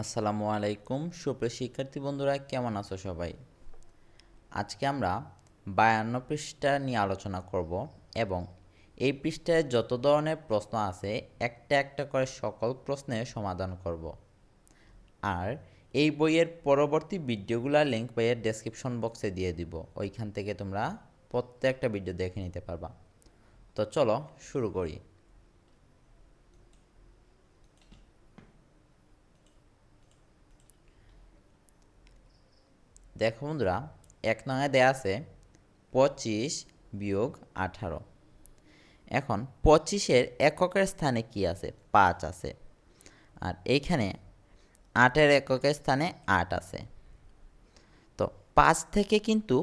আসসালামু আলাইকুম। সুপ্রিয় শিক্ষার্থী বন্ধুরা, কেমন আছো সবাই? আজকে আমরা বায়ান্ন পৃষ্ঠা নিয়ে আলোচনা করব এবং এই পৃষ্ঠায় যত ধরনের প্রশ্ন আছে, একটা একটা করে সকল প্রশ্নের সমাধান করব। আর এই বইয়ের পরবর্তী ভিডিওগুলোর লিঙ্ক বইয়ের ডেসক্রিপশন বক্সে দিয়ে দিব। ওইখান থেকে তোমরা প্রত্যেকটা ভিডিও দেখে নিতে পারবা। তো চলো শুরু করি। দেখো বন্ধুরা, এক নঙে দেয়া আছে পঁচিশ বিয়োগ আঠারো। এখন পঁচিশের এককের স্থানে কি আছে? পাঁচ আছে। আর এইখানে আটের এককের স্থানে আট আছে। তো পাঁচ থেকে কিন্তু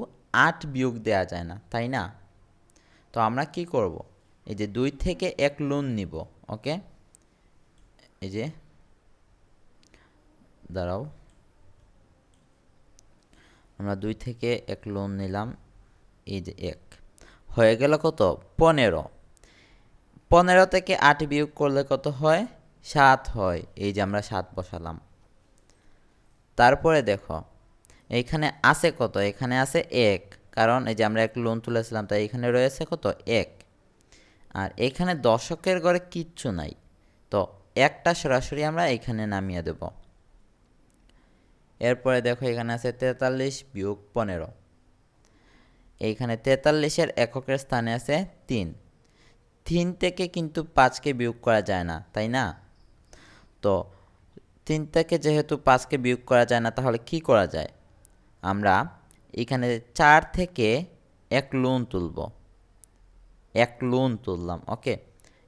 আট বিয়োগ দেয়া যায় না, তাই না? তো আমরা কি করব? এই যে দুই থেকে এক লোন নিব, ওকে? এই যে, দাঁড়াও। আমরা দুই থেকে এক লোন নিলাম এই যে এক। হয়ে গেল কত? পনেরো। পনেরো থেকে আট বিয়োগ করলে কত হয়? সাত হয়। এই যে আমরা সাত বসালাম। তারপরে দেখো এইখানে আছে কত? এখানে আছে এক। কারণ এই যে আমরা এক লোন তুলেছিলাম, তাই এখানে রয়েছে কত? এক। আর এখানে দশকের ঘরে কিচ্ছু নাই। তো একটা সরাসরি আমরা এখানে নামিয়ে দেবো। এরপরে দেখো এখানে আছে তেতাল্লিশ বিয়োগ পনেরো। এইখানে তেতাল্লিশের এককের স্থানে আছে তিন। তিন থেকে কিন্তু পাঁচকে বিয়োগ করা যায় না, তাই না? তো তিন থেকে যেহেতু পাঁচকে বিয়োগ করা যায় না, তাহলে কি করা যায়? আমরা এখানে চার থেকে এক লোন তুলব। এক লোন তুললাম, ওকে?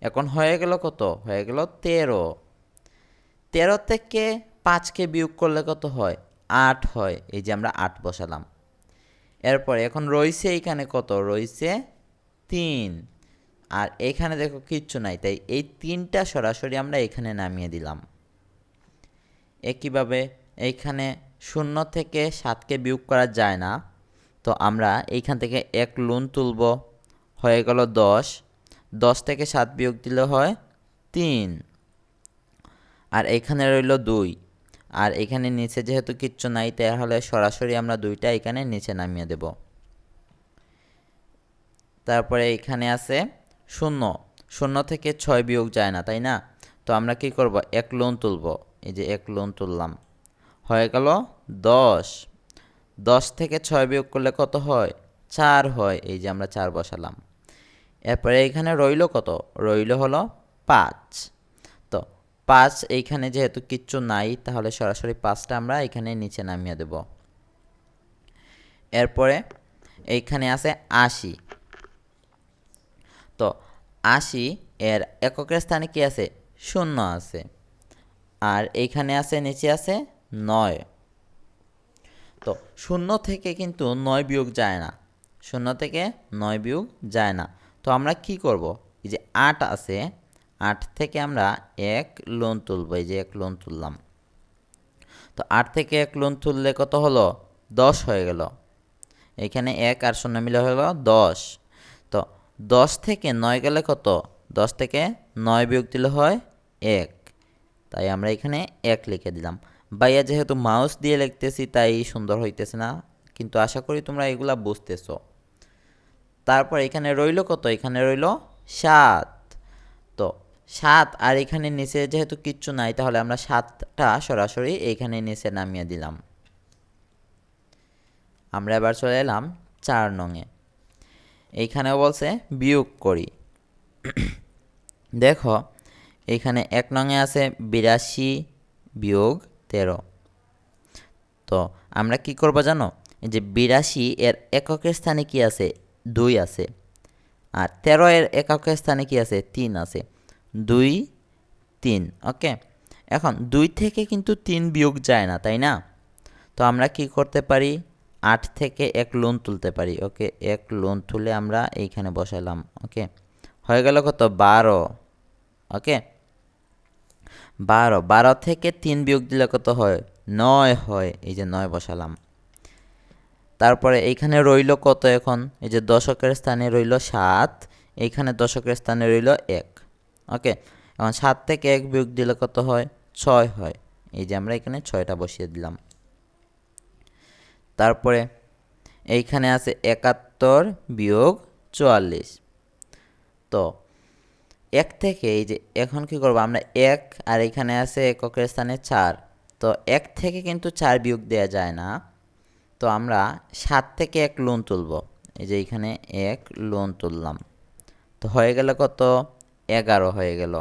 এখন হয়ে গেল কত? হয়ে গেল তেরো। তেরো থেকে পাঁচকে বিয়োগ করলে কত হয়? আট হয়। এই যে আমরা আট বসালাম। এরপরে এখন রয়েছে এইখানে কত? রয়েছে তিন। আর এখানে দেখো কিচ্ছু নাই, তাই এই তিনটা সরাসরি আমরা এখানে নামিয়ে দিলাম। একইভাবে এইখানে শূন্য থেকে সাতকে বিয়োগ করা যায় না। তো আমরা এইখান থেকে এক লোন তুলব। হয়ে গেল দশ। দশ থেকে সাত বিয়োগ দিলে হয় তিন। আর এখানে রইল দুই। আর এখানে নিচে যেহেতু কিচ্ছু নাই, তাহলে সরাসরি আমরা দুইটা এখানে নিচে নামিয়ে দেব। তারপরে এখানে আছে শূন্য। শূন্য থেকে ছয় বিয়োগ যায় না, তাই না? তো আমরা কি করব? এক লোন তুলব। এই যে এক লোন তুললাম। হয়ে গেল দশ। দশ থেকে ছয় বিয়োগ করলে কত হয়? চার হয়। এই যে আমরা চার বসালাম। এরপরে এখানে রইল কত? রইল হলো পাঁচ। পাঁচ, এইখানে যেহেতু কিচ্ছু নাই, তাহলে সরাসরি পাঁচটা আমরা এখানে নিচে নামিয়ে দেব। এরপরে এইখানে আছে আশি। তো আশি এর এককের স্থানে কি আছে? শূন্য আছে। আর এইখানে আছে, নিচে আছে নয়। তো শূন্য থেকে কিন্তু নয় বিয়োগ যায় না। শূন্য থেকে নয় বিয়োগ যায় না। তো আমরা কি করব? এই যে আট আছে আট থেকে আমরা এক লোন তুলব, এই যে এক লোন তুললাম। তো আট থেকে এক লোন তুললে কত হলো? দশ হয়ে গেল। এখানে এক আর শূন্য মিলে হলো দশ। তো দশ থেকে নয় গেলে কত? দশ থেকে নয় বিয়োগ দিলে হয় এক। তাই আমরা এখানে এক লিখে দিলাম। বাইয়া যেহেতু মাউস দিয়ে লিখতেছি, তাই সুন্দর হইতেছে না। কিন্তু আশা করি তোমরা এগুলা বুঝতেছো। তারপর এখানে রইল কত? এখানে রইল সাত। সাত, আর এখানে নিচে যেহেতু কিচ্ছু নাই, তাহলে আমরা সাতটা সরাসরি এখানে নিচে নামিয়ে দিলাম। আমরা এবার চলে এলাম চার নঙে এইখানেও বলছে, বিয়োগ করি। দেখো, এখানে এক নঙে আছে বিরাশি বিয়োগ তেরো। তো আমরা কি করব জানো? যে বিরাশি এর এককের স্থানে কি আছে? দুই আছে। আর তেরো এর এককের স্থানে কি আছে? তিন আছে। দুই, তিন, ওকে? এখন দুই থেকে কিন্তু তিন বিয়োগ যায় না, তাই না? তো আমরা কি করতে পারি? আট থেকে এক লোন তুলতে পারি, ওকে? এক লোন তুলে আমরা এইখানে বসালাম, ওকে? হয়ে গেল কত? বারো, ওকে? বারো বারো থেকে তিন বিয়োগ দিলে কত হয়? নয় হয়, এই যে নয় বসালাম। তারপরে এইখানে রইল কত এখন? এই যে দশকের স্থানে রইল সাত, এইখানে দশকের স্থানে রইল এক। ওকে? এখন সাত থেকে এক বিয়োগ দিলে কত হয়? ছয় হয়। এই যে আমরা এখানে ছয়টা বসিয়ে দিলাম। তারপরে এইখানে আছে একাত্তর বিয়োগ চুয়াল্লিশ। তো এক থেকে এই যে এখন কি করব? আমরা এক আর এখানে আছে এককের স্থানে চার। তো এক থেকে কিন্তু চার বিয়োগ দেওয়া যায় না। তো আমরা সাত থেকে এক লোন তুলব। এই যে এখানে এক লোন তুললাম। তো হয়ে গেল কত? এগারো হয়ে গেল।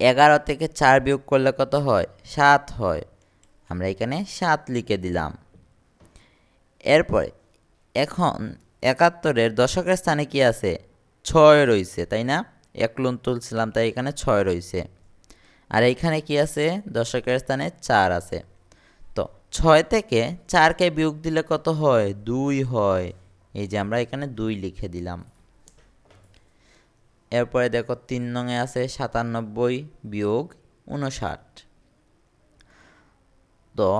এগারো থেকে চার বিয়োগ করলে কত হয়? সাত হয়। আমরা এখানে সাত লিখে দিলাম। এরপরে এখন একাত্তরের দশকের স্থানে কি আছে? ছয় রয়েছে, তাই না? এক লোন তুলছিলাম, তাই এখানে ছয় রয়েছে। আর এইখানে কি আছে? দশকের স্থানে চার আছে। তো ছয় থেকে চারকে বিয়োগ দিলে কত হয়? দুই হয়। এই যে আমরা এখানে দুই লিখে দিলাম। এরপরে দেখো তিন নঙে আছে সাতানব্বই বিয়োগ উনষাট তো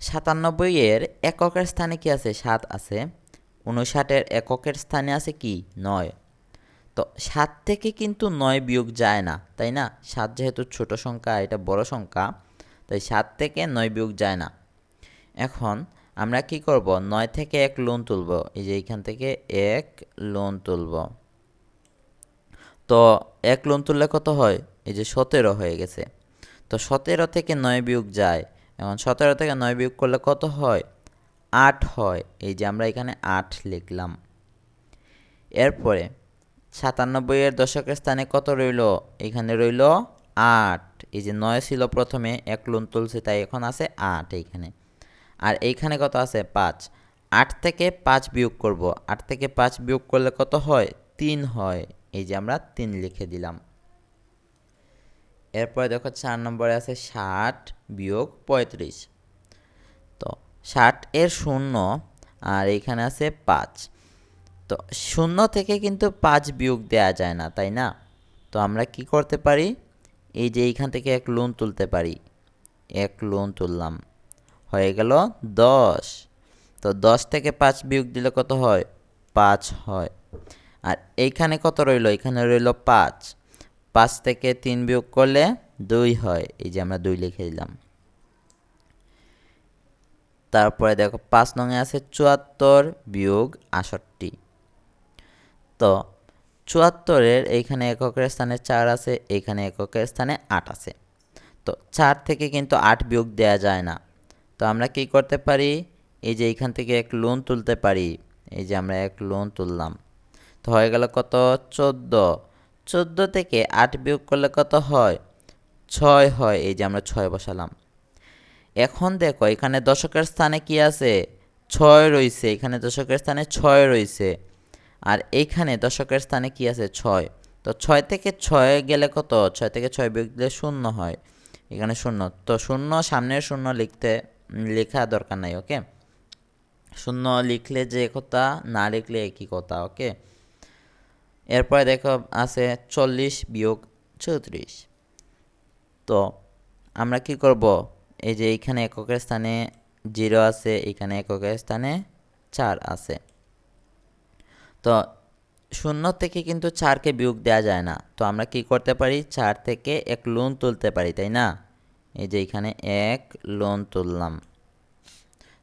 সাতানব্বই এর এককের স্থানে কি আছে? সাত আছে। উনষাটের এককের স্থানে আছে কি? নয়। তো সাত থেকে কিন্তু নয় বিয়োগ যায় না, তাই না? সাত যেহেতু ছোট সংখ্যা, এটা বড় সংখ্যা, তাই সাত থেকে নয় বিয়োগ যায় না। এখন আমরা কি করব? নয় থেকে এক লোন তুলব। এই যে এইখান থেকে এক লোন তুলব। তো এক লোন তুললে কত হয়? এই যে সতেরো হয়ে গেছে। তো সতেরো থেকে নয় বিয়োগ যায়। এখন সতেরো থেকে নয় বিয়োগ করলে কত হয়? আট হয়। এই যে আমরা এখানে আট লিখলাম। এরপরে সাতানব্বই এর দশকের স্থানে কত রইল? এখানে রইল আট। এই যে নয় ছিল প্রথমে, এক লোন তুলছে তাই এখন আছে আট এইখানে। আর এইখানে কত আছে? পাঁচ। আট থেকে পাঁচ বিয়োগ করব। আট থেকে পাঁচ বিয়োগ করলে কত হয়? তিন হয়। এই যে আমরা তিন লিখে দিলাম। এরপরে দেখো চার নম্বরে আছে ষাট বিয়োগ পঁয়ত্রিশ। তো ষাট এর শূন্য আর এখানে আছে পাঁচ। তো শূন্য থেকে কিন্তু পাঁচ বিয়োগ দেওয়া যায় না, তাই না? তো আমরা কি করতে পারি? এই যে এইখান থেকে এক লোন তুলতে পারি। এক লোন তুললাম। হয়ে গেল দশ। তো দশ থেকে পাঁচ বিয়োগ দিলে কত হয়? পাঁচ হয়। আর এইখানে কত রইল? এখানে রইল পাঁচ। পাঁচ থেকে তিন বিয়োগ করলে দুই হয়। এই যে আমরা দুই লিখে দিলাম। তারপরে দেখো, পাঁচ নঙে আছে চুয়াত্তর বিয়োগ আষট্টি। তো চুয়াত্তরের এইখানে এককের স্থানে চার আছে, এইখানে এককের স্থানে আট আছে। তো চার থেকে কিন্তু আট বিয়োগ দেওয়া যায় না। তো আমরা কি করতে পারি? এই যে এইখান থেকে এক লোন তুলতে পারি। এই যে আমরা এক লোন তুললাম। হয়ে গেল কত? চোদ্দ। চোদ্দ থেকে আট বিয়োগ করলে কত হয়? ছয় হয়। এই যে আমরা ছয় বসালাম। এখন দেখো, এখানে দশকের স্থানে কি আছে? ছয় রয়েছে। এখানে দশকের স্থানে ছয় রয়েছে। আর এইখানে দশকের স্থানে কি আছে? ছয়। তো ছয় থেকে ছয় গেলে কত? ছয় থেকে ছয় বিয়োগ দিলে শূন্য হয়। এখানে শূন্য। তো শূন্য, সামনের শূন্য লিখতে, লেখা দরকার নাই, ওকে? শূন্য লিখলে যে কথা, না লিখলে একই কথা, ওকে? এরপরে দেখো আছে চল্লিশ বিয়োগ চৌত্রিশ। তো আমরা কি করব? এই যে এইখানে এককের স্থানে জিরো আছে, এখানে এককের স্থানে চার আছে। তো শূন্য থেকে কিন্তু চারকে বিয়োগ দেওয়া যায় না। তো আমরা কি করতে পারি? চার থেকে এক লোন তুলতে পারি, তাই না? এই যে এখানে এক লোন তুললাম।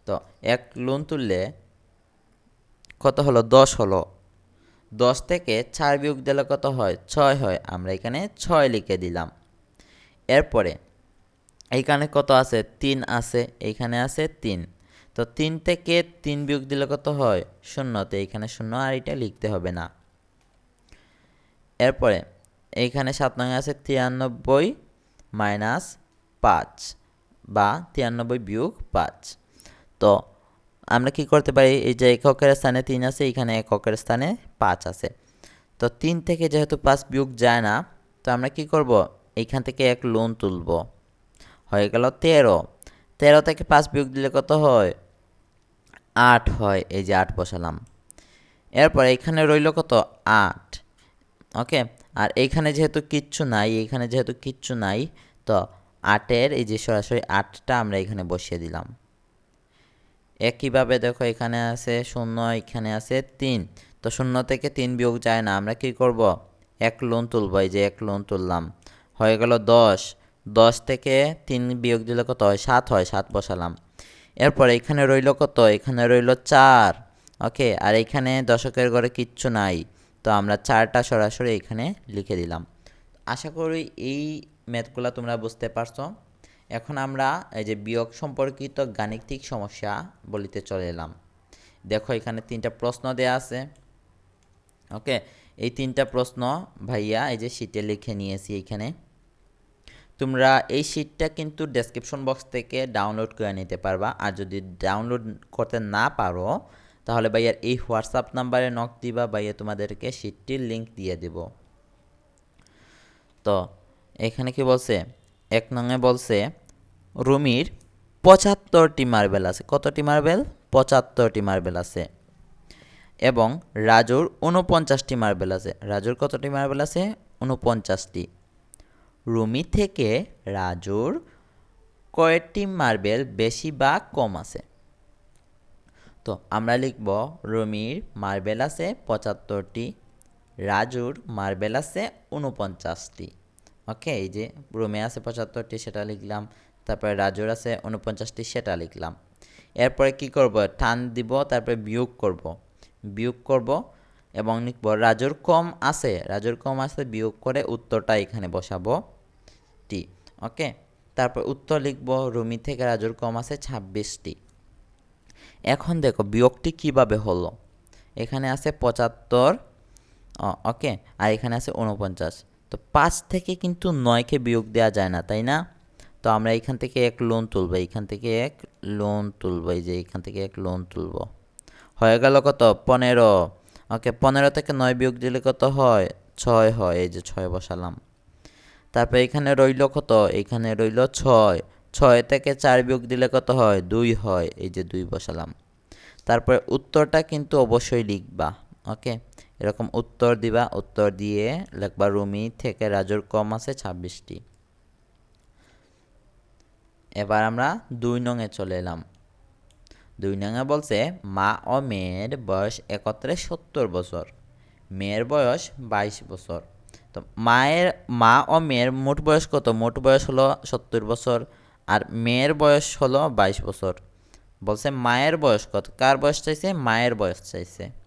তো এক লোন তুললে কত হলো? দশ হলো। দশ থেকে চার বিয়োগ দিলে কত হয়? ছয় হয়। আমরা এখানে ছয় লিখে দিলাম। এরপরে, এইখানে কত আছে? তিন আছে। এইখানে আছে তিন। তো তিন থেকে তিন বিয়োগ দিলে কত হয়? শূন্যতে এইখানে শূন্য আর এটা লিখতে হবে না। এরপরে, এইখানে সাত নং আছে তিরানব্বই মাইনাস পাঁচ বা তিরানব্বই বিয়োগ পাঁচ। তো আমরা কি করতে পারি? এই যে এককের স্থানে তিন আছে, এখানে এককের স্থানে পাঁচ আছে। তো তিন থেকে যেহেতু পাঁচ বিয়োগ যায় না, তো আমরা কি করব? এইখান থেকে এক লোন তুলব। হয়ে গেল তেরো। তেরো থেকে পাঁচ বিয়োগ দিলে কত হয়? আট হয়। এই যে আট বসালাম। এরপর এখানে রইল কত? আট। ওকে? আর এইখানে যেহেতু কিচ্ছু নাই এইখানে যেহেতু কিচ্ছু নাই, তো আটের এই যে সরাসরি আটটা আমরা এখানে বসিয়ে দিলাম। একইভাবে দেখো এখানে আছে শূন্য, এখানে আছে তিন। তো শূন্য থেকে তিন বিয়োগ যায় না, আমরা কি করব? এক লোন তুলব, এই যে এক লোন তুললাম। হয়ে গেল দশ। দশ থেকে তিন বিয়োগ দিলে কত হয়? সাত হয়, সাত বসালাম। এরপর এখানে রইল কত? এখানে রইল চার। ওকে, আর এখানে দশকের ঘরে কিচ্ছু নাই। তো আমরা চারটা সরাসরি এখানে লিখে দিলাম। আশা করি এই ম্যাথগুলো তোমরা বুঝতে পারছ। এখন আমরা এই যে বিয়োগ সম্পর্কিত গাণিতিক সমস্যা বলিতে চলে এলাম। দেখো এখানে তিনটা প্রশ্ন দেয়া আছে। ওকে? এই তিনটা প্রশ্ন ভাইয়া এই যে শিটে লিখে নিয়েছি এইখানে তোমরা এই শিটটা কিন্তু ডেসক্রিপশন বক্স থেকে ডাউনলোড করে নিতে পারবা। আর যদি ডাউনলোড করতে না পারো, তাহলে ভাইয়ার এই হোয়াটসঅ্যাপ নাম্বারে নক দিবা। ভাইয়া তোমাদেরকে শিটটির লিঙ্ক দিয়ে দেব। তো, এখানে কি বলছে? এক নঙে বলছে, রুমির পঁচাত্তরটি মার্বেল আছে। কতটি মার্বেল? পঁচাত্তরটি মার্বেল আছে। এবং রাজুর উনপঞ্চাশটি মার্বেল আছে। রাজুর কতটি মার্বেল আছে? উনপঞ্চাশটি রুমি থেকে রাজুর কয়েকটি মার্বেল বেশি বা কম আছে। তো আমরা লিখব, রুমির মার্বেল আছে পঁচাত্তরটি, রাজুর মার্বেল আছে উনপঞ্চাশটি ওকে, এই যে রুমে আছে পঁচাত্তরটি, সেটা লিখলাম। তারপরে রাজুর আছে উনপঞ্চাশটি সেটা লিখলাম। এরপরে কি করব? টান দিব, তারপরে বিয়োগ করব। বিয়োগ করব এবং লিখব, রাজুর কম আছে। রাজুর কম আছে, বিয়োগ করে উত্তরটা এখানে বসাবো। টি, ওকে? তারপর উত্তর লিখব, রুমি থেকে রাজুর কম আছে ছাব্বিশটি। এখন দেখো, বিয়োগটি কীভাবে হলো? এখানে আছে পঁচাত্তর ওকে? আর এখানে আছে উনপঞ্চাশ তো পাঁচ থেকে কিন্তু নয়কে বিয়োগ দেওয়া যায় না, তাই না? তো আমরা এখান থেকে এক লোন তুলবো, এখান থেকে এক লোন তুলবো, এই যে এখান থেকে এক লোন তুলবো। হয়ে গেল কত? পনেরো। ওকে, পনেরো থেকে নয় বিয়োগ দিলে কত হয়? ছয় হয়, এই যে ছয় বসালাম। তারপর এখানে রইল কত? এখানে রইল ছয়। ছয় থেকে চার বিয়োগ দিলে কত হয়? দুই হয়, এই যে দুই বসালাম। তারপরে উত্তরটা কিন্তু অবশ্যই লিখবা, ওকে? এরকম উত্তর দিবা, উত্তর দিয়ে লেখবা রুমি থেকে রাজুর কম আছে ছাব্বিশটি। এবার আমরা দুই নঙে চলে এলাম। দুই নঙে বলছে, মা ও মেয়ের বয়স একত্রে সত্তর বছর, মেয়ের বয়স বাইশ বছর। তো মায়ের, মা ও মেয়ের মোট বয়স কত? মোট বয়স হলো সত্তর বছর আর মেয়ের বয়স হলো বাইশ বছর। বলছে, মায়ের বয়স কত? কার বয়স চাইছে? মায়ের বয়স চাইছে।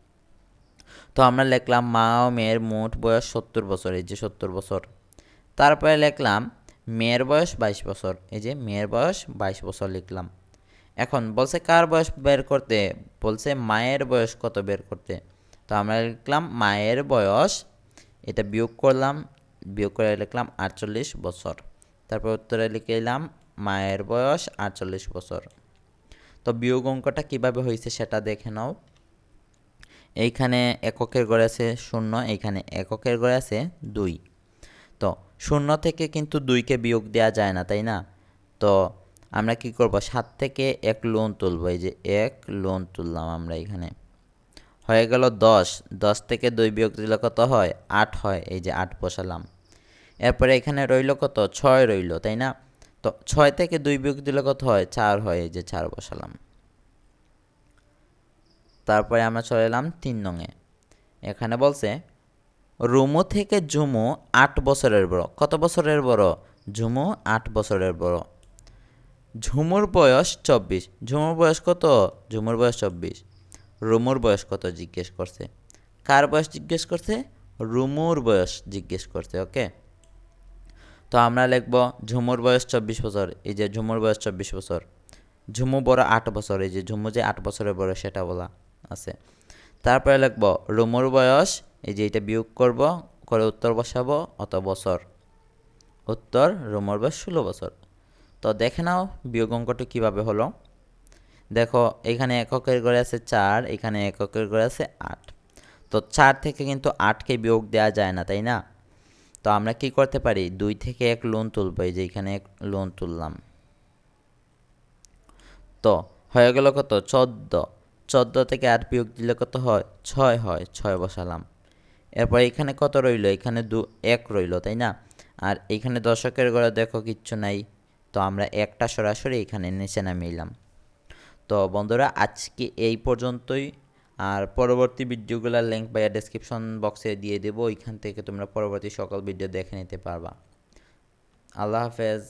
তো আমরা লিখলাম মা ও মেয়ের মোট বয়স সত্তর বছর, এই যে সত্তর বছর। তারপরে লিখলাম মেয়ের বয়স বাইশ বছর, এই যে মেয়ের বয়স বাইশ বছর লিখলাম। এখন বলছে কার বয়স বের করতে? বলছে মায়ের বয়স কত বের করতে? তো আমরা লিখলাম মায়ের বয়স, এটা বিয়োগ করলাম, বিয়োগ করে লিখলাম আটচল্লিশ বছর। তারপর উত্তরে লিখে এলাম মায়ের বয়স আটচল্লিশ বছর। তো বিয়োগ অঙ্কটা কীভাবে হয়েছে সেটা দেখে নাও। এইখানে এককের গড়ে আছে শূন্য, এইখানে এককের গড়ে আছে দুই। তো শূন্য থেকে কিন্তু দুইকে বিয়োগ দেওয়া যায় না, তাই না? তো আমরা কি করব? সাত থেকে এক লোন তুলব, এই যে এক লোন তুললাম আমরা এখানে। হয়ে গেল দশ দশ থেকে দুই বিয়োগ দিলে কত হয়? আট হয়, এই যে আট বসালাম। এরপরে এখানে রইল কত? ছয় রইল, তাই না? তো ছয় থেকে দুই বিয়োগ দিলে কত হয়? চার হয়, এই যে চার বসালাম। তারপরে আমরা চলে এলাম তিন নঙে এখানে বলছে, রুমু থেকে ঝুমু আট বছরের বড়। কত বছরের বড়? ঝুমু আট বছরের বড়। ঝুমুর বয়স চব্বিশ। ঝুমুর বয়স কত? ঝুমুর বয়স চব্বিশ। রুমুর বয়স কত? জিজ্ঞেস করছে। কার বয়স জিজ্ঞেস করছে? রুমুর বয়স জিজ্ঞেস করছে, ওকে? তো আমরা লিখব, ঝুমুর বয়স চব্বিশ বছর। এই যে ঝুমুর বয়স চব্বিশ বছর। ঝুমু বড় আট বছর। এই যে ঝুমু যে আট বছরের বড়, সেটা বলা। আছে। তারপরে লিখব, রুমুর বয়স, এই যে এটা বিয়োগ করব, করে উত্তর বসাবো অত বছর। উত্তর, রুমুর বয়স ষোলো বছর। তো দেখে নাও বিয়োগ অঙ্কটি কীভাবে হলো। দেখো, এখানে এককের গড়ে আছে চার, এখানে এককের গড়ে আছে আট। তো চার থেকে কিন্তু আটকে বিয়োগ দেওয়া যায় না, তাই না? তো আমরা কি করতে পারি? দুই থেকে এক লোন তুলবো, এই যে এখানে এক লোন তুললাম। তো হয়ে গেল কত? চোদ্দ। চোদ্দ থেকে আট বিয়োগ দিলে কত হয়? ছয় হয়, ছয় বসালাম। এরপর এখানে কত রইল? এখানে দু, এক রইল, তাই না? আর এখানে দশকের গড়ে দেখো, কিচ্ছু নাই। তো আমরা একটা সরাসরি এখানে নিচে নামিলাম তো বন্ধুরা, আজকে এই পর্যন্তই। আর পরবর্তী ভিডিওগুলোর লিঙ্ক বা ডেসক্রিপশন বক্সে দিয়ে দেবো। ওইখান থেকে তোমরা পরবর্তী সকল ভিডিও দেখে নিতে পারবা। আল্লাহ হাফেজ।